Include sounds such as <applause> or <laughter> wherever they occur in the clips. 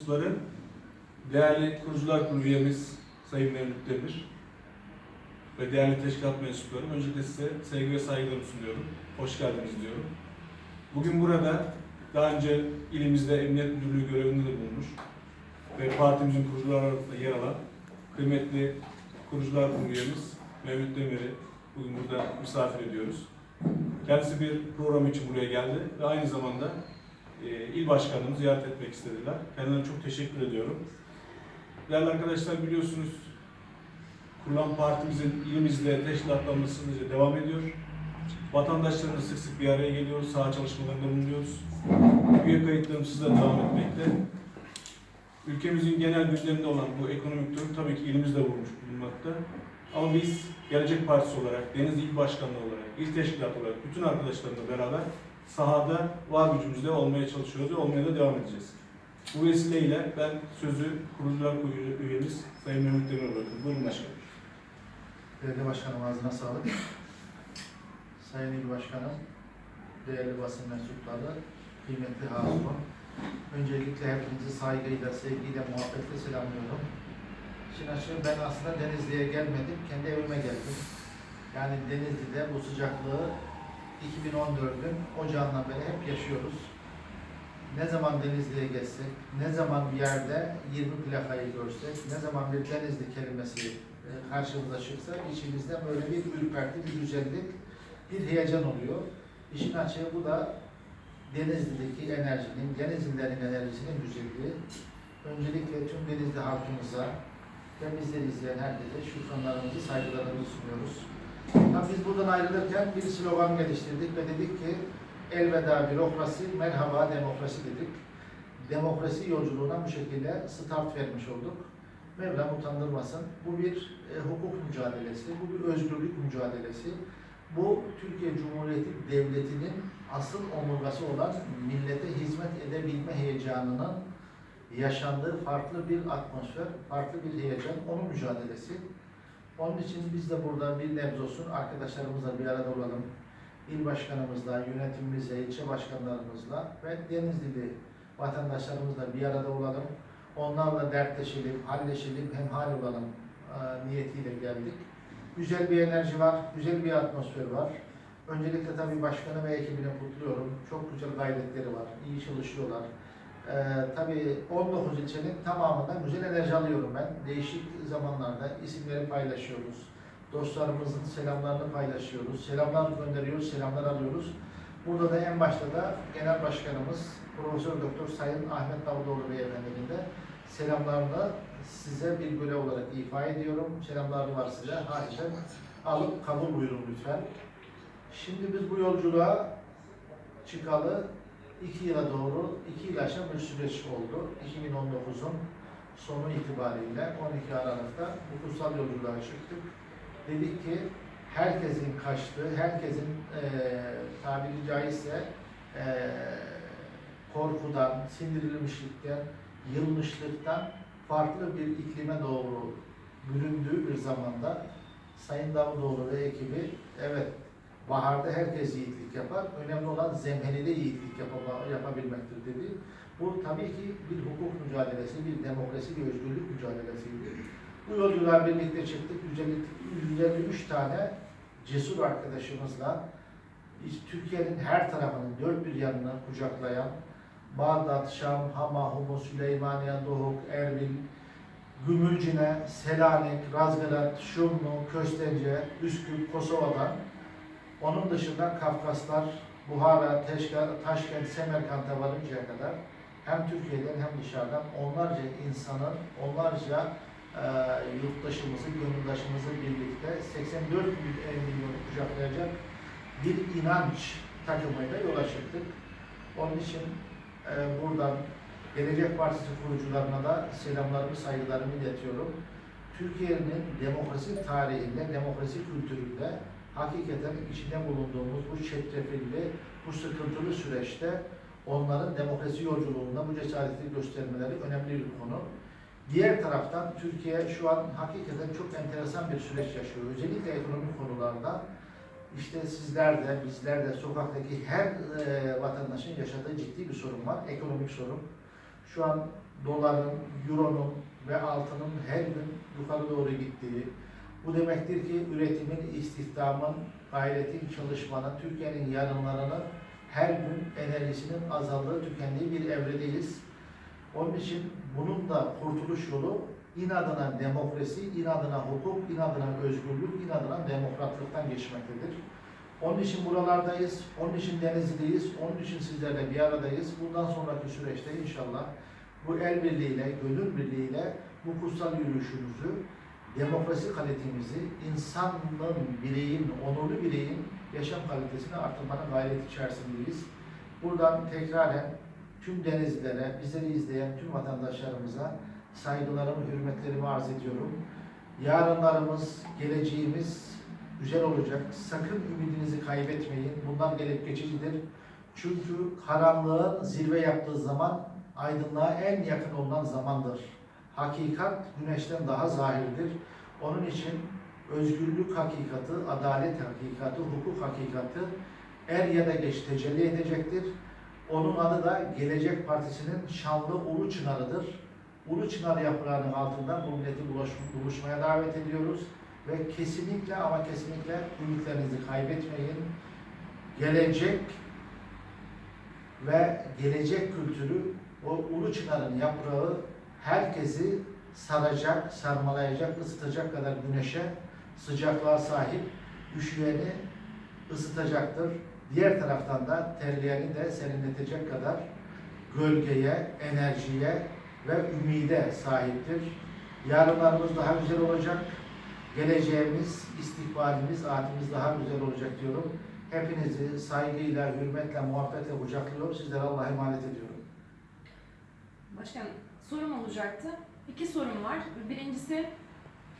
mensupları, değerli kurucular kurulu üyemiz Sayın Mevlüt Demir ve değerli teşkilat mensupları, öncelikle size sevgi ve saygılarımı sunuyorum. Hoş geldiniz diyorum. Bugün burada daha önce ilimizde Emniyet Müdürlüğü görevinde de bulunmuş ve partimizin kurucular arasında yer alan kıymetli kurucular kurulu üyemiz Mevlüt Demir'i bugün burada misafir ediyoruz. Kendisi bir program için buraya geldi ve aynı zamanda il başkanını ziyaret etmek istediler. Kendilerine çok teşekkür ediyorum. Değerli arkadaşlar biliyorsunuz kurulan partimizin ilimizde teşkilatlanması hızlıca devam ediyor. Vatandaşlarımız sık sık bir araya geliyoruz, saha çalışmalarında bulunuyoruz. Üye kayıtlarımız da devam etmekte. Ülkemizin genel gündeminde olan bu ekonomik durum tabii ki ilimizde vurmuş bulunmakta. Ama biz Gelecek Partisi olarak, Deniz İl Başkanlığı olarak, İl Teşkilatı olarak bütün arkadaşlarımla beraber sahada var gücümüzle olmaya çalışıyoruz ve olmaya da devam edeceğiz. Bu vesileyle ben sözü kurucular kurulu üyemiz Sayın Mehmet Demir'e bırakıyorum. Buyurun başkanım. Belediye Başkanım ağzına sağlık. Sayın İl Başkanım, değerli basın mensupları, kıymetli Hazırım. Öncelikle hepinizi saygıyla, sevgiyle, muhabbetle selamlıyorum. Şimdi açıkçası ben aslında Denizli'ye gelmedim, kendi evime geldim. Yani Denizli'de bu sıcaklığı 2014'ün ocağından beri hep yaşıyoruz. Ne zaman Denizli'ye geçsek, ne zaman bir yerde 20 plakayı görsek, ne zaman bir Denizli kelimesi e, karşımıza çıksa içimizde böyle bir ürperti, bir güzellik, bir heyecan oluyor. İşin açığı bu da Denizli'deki enerjinin, Denizlilerin enerjisinin güzelliği. Öncelikle tüm Denizli halkımıza ve izleyen herkese şükranlarımızı, saygılarımızı sunuyoruz. Tabii biz buradan ayrılırken bir slogan geliştirdik ve dedik ki elveda bürokrasi, merhaba demokrasi dedik. Demokrasi yolculuğuna bu şekilde start vermiş olduk. Mevlam utandırmasın. Bu bir e, hukuk mücadelesi, bu bir özgürlük mücadelesi. Bu Türkiye Cumhuriyeti Devleti'nin asıl omurgası olan millete hizmet edebilme heyecanının yaşandığı farklı bir atmosfer, farklı bir heyecan, onun mücadelesi. Onun için biz de burada bir nebze olsun arkadaşlarımızla bir arada olalım. İl başkanımızla, yönetimimizle, ilçe başkanlarımızla ve Denizlili vatandaşlarımızla bir arada olalım. Onlarla dertleşelim, halleşelim, hemhal olalım e, niyetiyle geldik. Güzel bir enerji var, güzel bir atmosfer var. Öncelikle tabii başkanı ve ekibini kutluyorum. Çok güzel gayretleri var, iyi çalışıyorlar. Ee, tabii 19 ilçenin tamamından güzel enerji alıyorum ben. Değişik zamanlarda isimleri paylaşıyoruz. Dostlarımızın selamlarını paylaşıyoruz. Selamlar gönderiyoruz, selamlar alıyoruz. Burada da en başta da Genel Başkanımız Profesör Doktor Sayın Ahmet Davutoğlu Beyefendinin de selamlarını size bir görev olarak ifa ediyorum. Selamlarım var size. Harika. Alıp kabul buyurun lütfen. Şimdi biz bu yolculuğa çıkalı iki yıla doğru, iki yıl aşan bir süreç oldu. 2019'un sonu itibariyle 12 Aralık'ta bu kutsal yolculuğa çıktık. Dedik ki herkesin kaçtığı, herkesin eee tabiri caizse eee korkudan, sindirilmişlikten, yılmışlıktan farklı bir iklime doğru büründüğü bir zamanda Sayın Davutoğlu ve ekibi evet baharda herkes yiğitlik yapar. Önemli olan zemheride yiğitlik yapabilmektir dedi. Bu tabii ki bir hukuk mücadelesi, bir demokrasi, bir özgürlük mücadelesiydi. Bu yolculuğa birlikte çıktık. 150 153 tane cesur arkadaşımızla Türkiye'nin her tarafının dört bir yanını kucaklayan Bağdat, Şam, Hama, Humus, Süleymaniye, Doğuk, Erbil, Gümülcine, Selanik, Razgrad, Şumlu, Köstence, Üsküp, Kosova'dan onun dışında Kafkaslar, Buhara, Teşka, Taşkent, Semerkant'a varıncaya kadar hem Türkiye'den hem dışarıdan onlarca insanın, onlarca e, yurttaşımızı, gönüldaşımızı birlikte 84 mil- milyonu kucaklayacak bir inanç takımıyla yola çıktık. Onun için e, buradan Gelecek Partisi kurucularına da selamlarımı, saygılarımı iletiyorum. Türkiye'nin demokrasi tarihinde, demokrasi kültüründe hakikaten içinde bulunduğumuz bu çetrefilli, bu sıkıntılı süreçte onların demokrasi yolculuğunda bu cesareti göstermeleri önemli bir konu. Diğer taraftan Türkiye şu an hakikaten çok enteresan bir süreç yaşıyor. Özellikle ekonomik konularda işte sizler de, bizler de sokaktaki her e, vatandaşın yaşadığı ciddi bir sorun var. Ekonomik sorun. Şu an doların, euronun ve altının her gün yukarı doğru gittiği, bu demektir ki üretimin, istihdamın, gayretin, çalışmanın, Türkiye'nin yarınlarının her gün enerjisinin azaldığı, tükendiği bir evredeyiz. Onun için bunun da kurtuluş yolu inadına demokrasi, inadına hukuk, inadına özgürlük, inadına demokratlıktan geçmektedir. Onun için buralardayız, onun için Denizli'deyiz, onun için sizlerle bir aradayız. Bundan sonraki süreçte inşallah bu el birliğiyle, gönül birliğiyle bu kutsal yürüyüşümüzü, demokrasi kalitemizi, insanın, bireyin, onurlu bireyin yaşam kalitesini artırmanın gayreti içerisindeyiz. Buradan tekraren tüm denizlilere, bizleri izleyen tüm vatandaşlarımıza saygılarımı, hürmetlerimi arz ediyorum. Yarınlarımız, geleceğimiz güzel olacak. Sakın ümidinizi kaybetmeyin. Bunlar gelip geçicidir. Çünkü karanlığın zirve yaptığı zaman aydınlığa en yakın olan zamandır. Hakikat güneşten daha zahirdir. Onun için özgürlük hakikati, adalet hakikati, hukuk hakikati er ya da geç tecelli edecektir. Onun adı da Gelecek Partisi'nin şanlı Ulu Çınarı'dır. Ulu Çınar yaprağının altından bu milleti buluş- buluşmaya davet ediyoruz. Ve kesinlikle ama kesinlikle ümitlerinizi kaybetmeyin. Gelecek ve gelecek kültürü o Ulu Çınar'ın yaprağı herkesi saracak, sarmalayacak, ısıtacak kadar güneşe, sıcaklığa sahip, üşüyeni ısıtacaktır. Diğer taraftan da terleyeni de serinletecek kadar gölgeye, enerjiye ve ümide sahiptir. Yarınlarımız daha güzel olacak. Geleceğimiz, istikbalimiz, ahdimiz daha güzel olacak diyorum. Hepinizi saygıyla, hürmetle, muhabbetle kucaklıyorum. Sizlere Allah'a emanet ediyorum. Başkanım sorum olacaktı. İki sorum var. Birincisi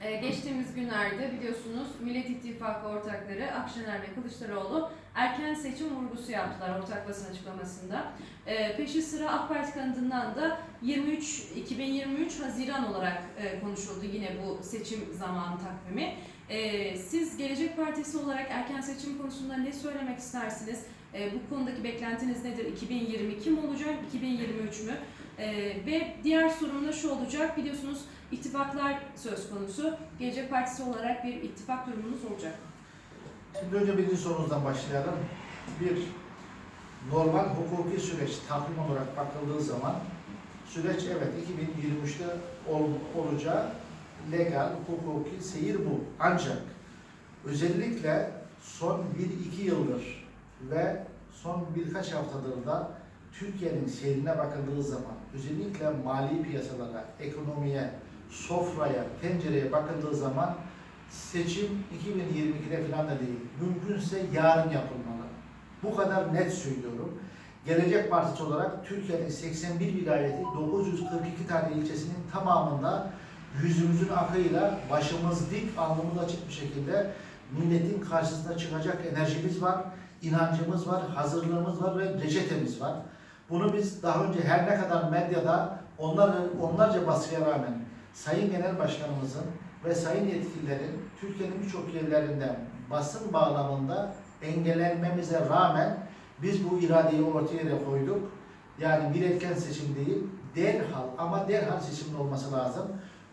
e, geçtiğimiz günlerde biliyorsunuz Millet İttifakı ortakları Akşener ve Kılıçdaroğlu erken seçim vurgusu yaptılar ortak basın açıklamasında. E, Peşi sıra AK Parti kanadından da 23 2023 Haziran olarak e, konuşuldu yine bu seçim zamanı takvimi. Siz Gelecek Partisi olarak erken seçim konusunda ne söylemek istersiniz? Bu konudaki beklentiniz nedir? 2022 mi olacak, 2023 mü? Ee, ve diğer sorum da şu olacak, biliyorsunuz ittifaklar söz konusu. Gelecek Partisi olarak bir ittifak durumunuz olacak. Şimdi önce birinci sorunuzdan başlayalım. Bir, normal hukuki süreç takvim olarak bakıldığı zaman süreç evet 2023'te ol, olacağı legal, hukuki seyir bu. Ancak özellikle son 1-2 yıldır ve son birkaç haftadır da Türkiye'nin seyrine bakıldığı zaman özellikle mali piyasalara, ekonomiye, sofraya, tencereye bakıldığı zaman seçim 2022'de falan da değil. Mümkünse yarın yapılmalı. Bu kadar net söylüyorum. Gelecek Partisi olarak Türkiye'nin 81 vilayeti 942 tane ilçesinin tamamında yüzümüzün akıyla başımız dik, alnımız açık bir şekilde milletin karşısına çıkacak enerjimiz var, inancımız var, hazırlığımız var ve reçetemiz var. Bunu biz daha önce her ne kadar medyada onlarca, onlarca baskıya rağmen Sayın Genel Başkanımızın ve sayın yetkililerin Türkiye'nin birçok yerlerinde basın bağlamında engellenmemize rağmen biz bu iradeyi ortaya koyduk. Yani bir erken seçim değil, derhal ama derhal seçimin olması lazım.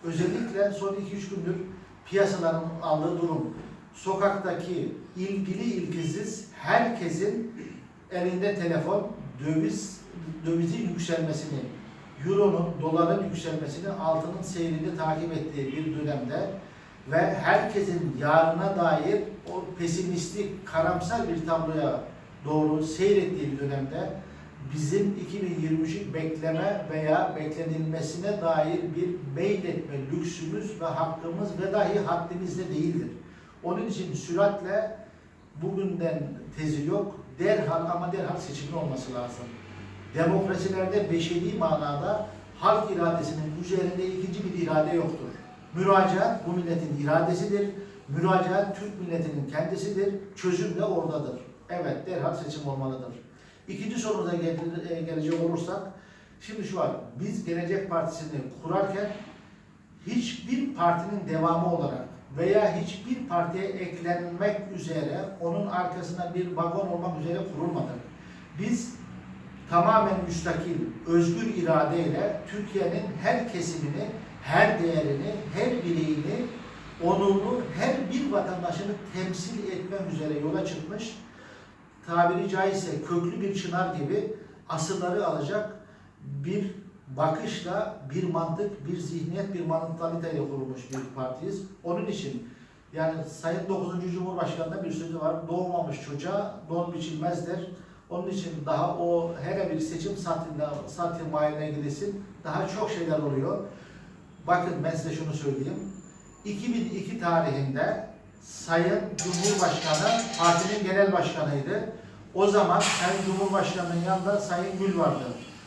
Özellikle son 2-3 gündür piyasaların aldığı durum, sokaktaki ilgili ilgisiz herkesin elinde telefon, döviz, dövizin yükselmesini, Euro'nun, doların yükselmesini, altının seyrini takip ettiği bir dönemde ve herkesin yarına dair o pesimistik, karamsar bir tabloya doğru seyrettiği bir dönemde bizim 2023'ü bekleme veya beklenilmesine dair bir meyletme lüksümüz ve hakkımız ve dahi haddimizde değildir. Onun için süratle bugünden tezi yok, derhal ama derhal seçimli olması lazım. Demokrasilerde beşeri manada halk iradesinin üzerinde ikinci bir irade yoktur. Müracaat bu milletin iradesidir. Müracaat Türk milletinin kendisidir. Çözüm de oradadır. Evet derhal seçim olmalıdır. İkinci sorumuza e, gelecek olursak, şimdi şu var, biz Gelecek Partisi'ni kurarken hiçbir partinin devamı olarak veya hiçbir partiye eklenmek üzere, onun arkasına bir vagon olmak üzere kurulmadık. Biz tamamen müstakil, özgür iradeyle Türkiye'nin her kesimini, her değerini, her bireyini, onurlu her bir vatandaşını temsil etmek üzere yola çıkmış, tabiri caizse köklü bir çınar gibi asırları alacak bir bakışla, bir mantık, bir zihniyet, bir mantaliteyle kurulmuş bir partiyiz. Onun için yani Sayın 9. Cumhurbaşkanı'nda bir sözü var. Doğmamış çocuğa don biçilmezler. Onun için daha o her bir seçim saatinde saatin mahalline gidesin. Daha çok şeyler oluyor. Bakın ben size şunu söyleyeyim. 2002 tarihinde Sayın Cumhurbaşkanı partinin genel başkanıydı. O zaman Sayın Cumhurbaşkanı'nın yanında Sayın Gül vardı.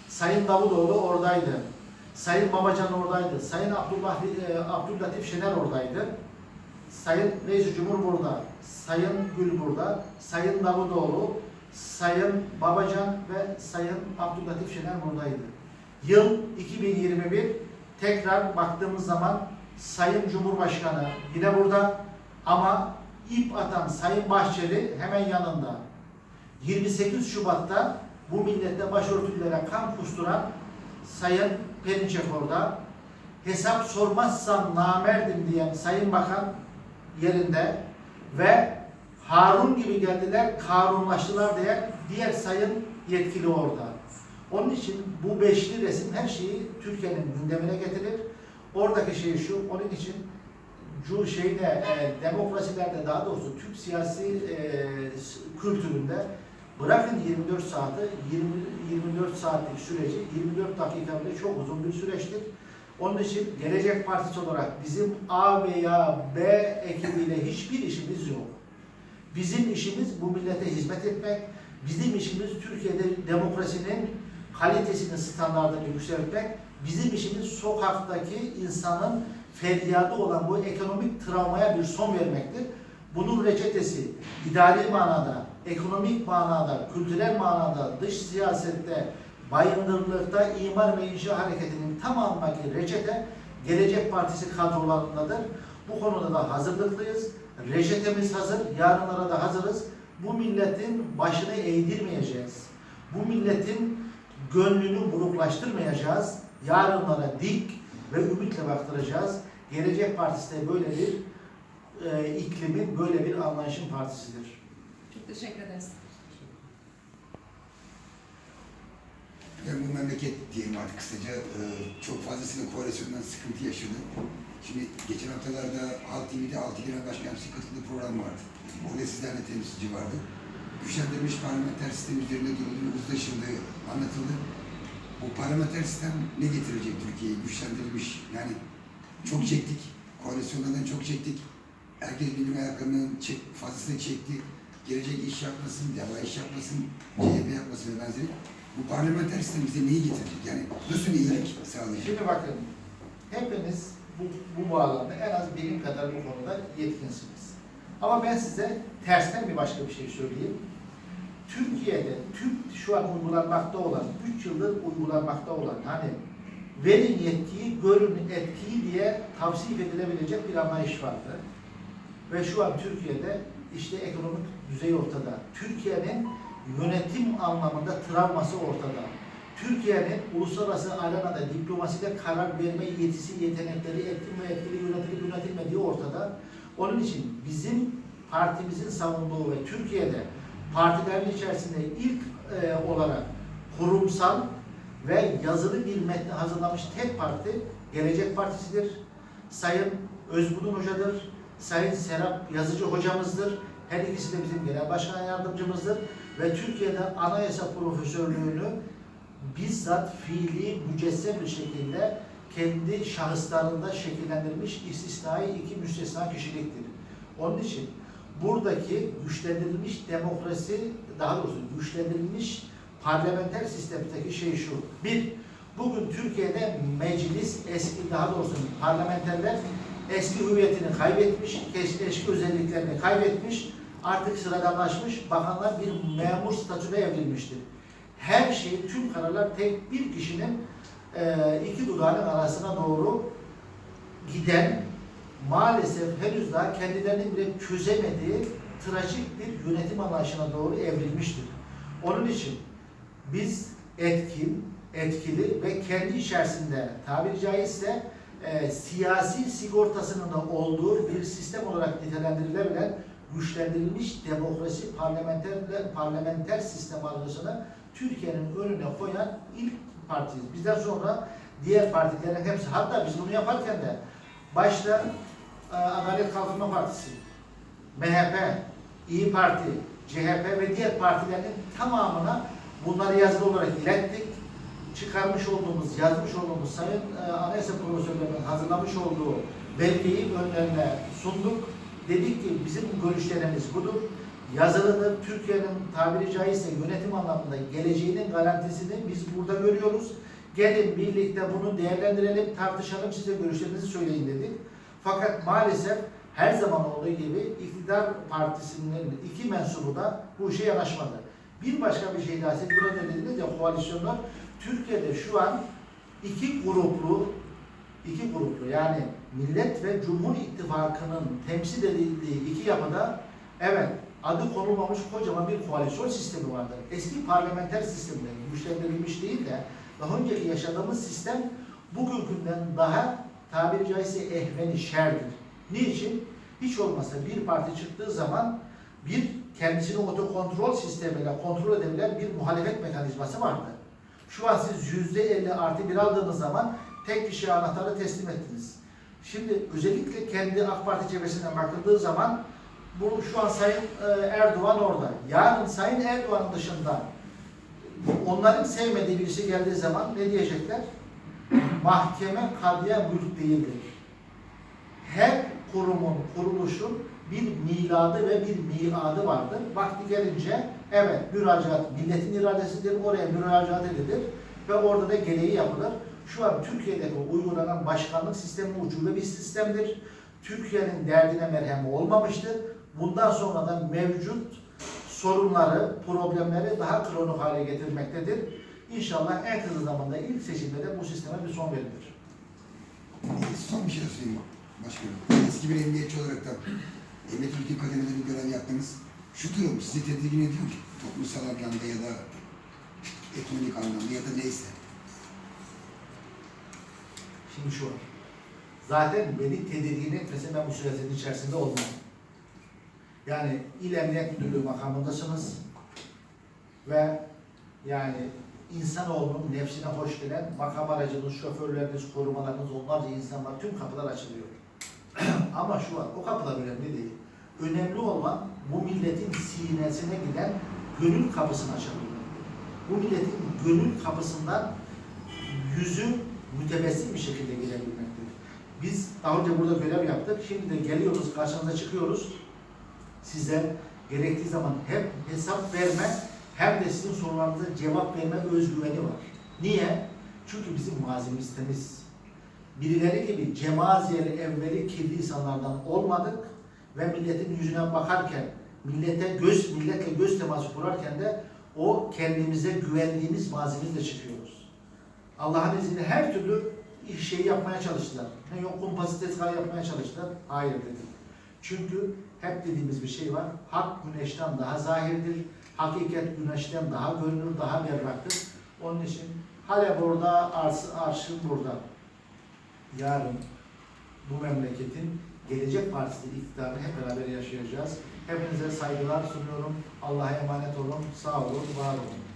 Sayın Davutoğlu oradaydı. Sayın Babacan oradaydı. Sayın Abdullah, e, Şener oradaydı. Sayın Reis Cumhur burada. Sayın Gül burada. Sayın Davutoğlu, Sayın Babacan ve Sayın Abdüllatif Şener buradaydı. Yıl 2021 tekrar baktığımız zaman Sayın Cumhurbaşkanı yine burada ama ip atan Sayın Bahçeli hemen yanında. 28 Şubat'ta bu millette başörtülere kan kusturan Sayın Perinçek orada. Hesap sormazsam namerdim diyen Sayın Bakan yerinde ve Harun gibi geldiler, Karunlaştılar diyen diğer sayın yetkili orada. Onun için bu beşli resim her şeyi Türkiye'nin gündemine getirir. Oradaki şey şu, onun için cu şeyde e, demokrasilerde daha doğrusu Türk siyasi e, kültüründe bırakın 24 saati 20, 24 saatlik süreci 24 dakika bile çok uzun bir süreçtir. Onun için Gelecek Partisi olarak bizim A veya B ekibiyle hiçbir işimiz yok. Bizim işimiz bu millete hizmet etmek, bizim işimiz Türkiye'de demokrasinin kalitesini, standartını yükseltmek, bizim işimiz sokaktaki insanın feryadı olan bu ekonomik travmaya bir son vermektir. Bunun reçetesi idari manada, ekonomik manada, kültürel manada, dış siyasette, bayındırlıkta, imar ve inşa hareketinin tamamındaki reçete Gelecek Partisi kadrolarındadır. Bu konuda da hazırlıklıyız. Reçetemiz hazır, yarınlara da hazırız. Bu milletin başını eğdirmeyeceğiz. Bu milletin gönlünü buruklaştırmayacağız. Yarınlara dik ve ümitle baktıracağız. Gelecek Partisi de böyle bir e, iklimin, böyle bir anlayışın partisidir. Çok teşekkür ederiz. Ben bu memleket diyelim artık kısaca e, çok fazlasıyla koalisyondan sıkıntı yaşadı. Şimdi geçen haftalarda Halk TV'de 6 Genel Başkanımızın katıldığı program vardı. Orada sizlerle temsilci vardı. Güçlendirilmiş parlamenter sistem üzerinde durulduğu, uzlaşıldığı anlatıldı. Bu parlamenter sistem ne getirecek Türkiye'ye? Güçlendirilmiş, yani çok çektik. Koalisyonlardan çok çektik. Herkes birbirine ayakkabının çek, fazlasını çekti. Gelecek iş yapmasın, deva iş yapmasın, CHP yapmasın ve benzeri. Bu parlamenter sistem bize neyi getirecek? Yani nasıl bir iyilik sağlayacak? Şimdi bakın, hepiniz bu, bu bağlamda en az benim kadar bu konuda yetkinsiniz. Ama ben size tersten bir başka bir şey söyleyeyim. Türkiye'de tüm şu an uygulanmakta olan, 3 yıldır uygulanmakta olan hani verin yetkiyi, görün etkiyi diye tavsiye edilebilecek bir anlayış vardı. Ve şu an Türkiye'de işte ekonomik düzey ortada. Türkiye'nin yönetim anlamında travması ortada. Türkiye'nin uluslararası arenada diplomaside karar verme yetisi, yetenekleri, etkin ve etkili yönetilip yönetilmediği ortada. Onun için bizim partimizin savunduğu ve Türkiye'de partilerin içerisinde ilk e, olarak kurumsal ve yazılı bir metni hazırlamış tek parti Gelecek Partisi'dir. Sayın Özbudun Hoca'dır. Sayın Serap Yazıcı hocamızdır. Her ikisi de bizim genel başkan yardımcımızdır. Ve Türkiye'de anayasa profesörlüğünü bizzat fiili mücessem bir şekilde kendi şahıslarında şekillendirilmiş istisnai iki müstesna kişiliktir. Onun için buradaki güçlendirilmiş demokrasi, daha doğrusu güçlendirilmiş parlamenter sistemdeki şey şu. Bir, bugün Türkiye'de meclis eski, daha doğrusu parlamenterler eski hüviyetini kaybetmiş, eski, özelliklerini kaybetmiş, artık sıradanlaşmış, bakanlar bir memur statüne evrilmiştir. Her şey, tüm kararlar tek bir kişinin e, iki dudağının arasına doğru giden, maalesef henüz daha kendilerinin bile çözemediği trajik bir yönetim anlayışına doğru evrilmiştir. Onun için biz etkin, etkili ve kendi içerisinde tabiri caizse e, siyasi sigortasının da olduğu bir sistem olarak nitelendirilebilen güçlendirilmiş demokrasi parlamenter parlamenter sistem algısını Türkiye'nin önüne koyan ilk partiyiz. Bizden sonra diğer partilerin hepsi hatta biz bunu yaparken de başta e, Adalet Kalkınma Partisi, MHP, İyi Parti, CHP ve diğer partilerin tamamına bunları yazılı olarak ilettik. Çıkarmış olduğumuz, yazmış olduğumuz Sayın e, Anayasa Profesörlerinin hazırlamış olduğu belgeyi önlerine sunduk. Dedik ki bizim görüşlerimiz budur. Yazılıdır. Türkiye'nin tabiri caizse yönetim anlamında geleceğinin garantisini biz burada görüyoruz. Gelin birlikte bunu değerlendirelim, tartışalım, size görüşlerinizi söyleyin dedik. Fakat maalesef her zaman olduğu gibi iktidar partisinin iki mensubu da bu işe yanaşmadı. Bir başka bir şey daha siz dediniz ya koalisyonlar Türkiye'de şu an iki gruplu iki gruplu yani Millet ve Cumhur İttifakı'nın temsil edildiği iki yapıda evet adı konulmamış kocaman bir koalisyon sistemi vardır. Eski parlamenter sistemde güçlendirilmiş değil de daha önceki yaşadığımız sistem bugünkünden daha tabiri caizse ehveni şerdir. Niçin? Hiç olmazsa bir parti çıktığı zaman bir kendisini otokontrol sistemiyle kontrol edebilen bir muhalefet mekanizması vardı. Şu an siz yüzde elli artı bir aldığınız zaman tek kişiye anahtarı teslim ettiniz. Şimdi özellikle kendi AK Parti cephesinden bakıldığı zaman bu şu an Sayın e, Erdoğan orada. Yarın Sayın Erdoğan dışında onların sevmediği birisi geldiği zaman ne diyecekler? Mahkeme kadıya mülk değildir. Her kurumun, kuruluşun bir miladı ve bir miadı vardır. Vakti gelince evet müracaat milletin iradesidir, oraya müracaat edilir ve orada da gereği yapılır. Şu an Türkiye'deki uygulanan başkanlık sistemi ucube bir sistemdir. Türkiye'nin derdine merhem olmamıştır. Bundan sonra da mevcut sorunları, problemleri daha kronik hale getirmektedir. İnşallah en kısa zamanda ilk seçimde de bu sisteme bir son verilir. Son bir şey söyleyeyim başkanım. Eski bir emniyetçi olarak da emniyet ülke kademelerinde görev yaptınız. Şu durum sizi tedirgin ediyor mu? Toplumsal anlamda ya da ekonomik anlamda ya da neyse. Şimdi şu var. Zaten beni tedirgin etmese ben bu sürecin içerisinde olmam. Yani İl Emniyet Müdürlüğü makamındasınız ve yani insanoğlunun nefsine hoş gelen makam aracınız, şoförleriniz, korumalarınız, onlarca insan var. Tüm kapılar açılıyor. <clears throat> Ama şu var, o kapılar önemli değil. Önemli olan bu milletin sinesine giden gönül kapısını açabilmek. Bu milletin gönül kapısından yüzü mütebessim bir şekilde gelebilmektedir. Biz daha önce burada görev yaptık. Şimdi de geliyoruz, karşınıza çıkıyoruz. Size gerektiği zaman hem hesap verme hem de sizin sorularınıza cevap verme özgüveni var. Niye? Çünkü bizim mazimiz temiz. Birileri gibi cemaziyeli evveli kirli insanlardan olmadık ve milletin yüzüne bakarken, millete göz, milletle göz teması kurarken de o kendimize güvendiğimiz mazimizle çıkıyoruz. Allah'ın izniyle her türlü şeyi yapmaya çalıştılar. Ne yok kumpası yapmaya çalıştılar. Hayır dedik. Çünkü hep dediğimiz bir şey var. Hak güneşten daha zahirdir. Hakikat güneşten daha görünür, daha berraktır. Onun için Halep orada, arş, arşın burada. Yarın bu memleketin Gelecek Partisi iktidarını hep beraber yaşayacağız. Hepinize saygılar sunuyorum. Allah'a emanet olun. Sağ olun, var olun.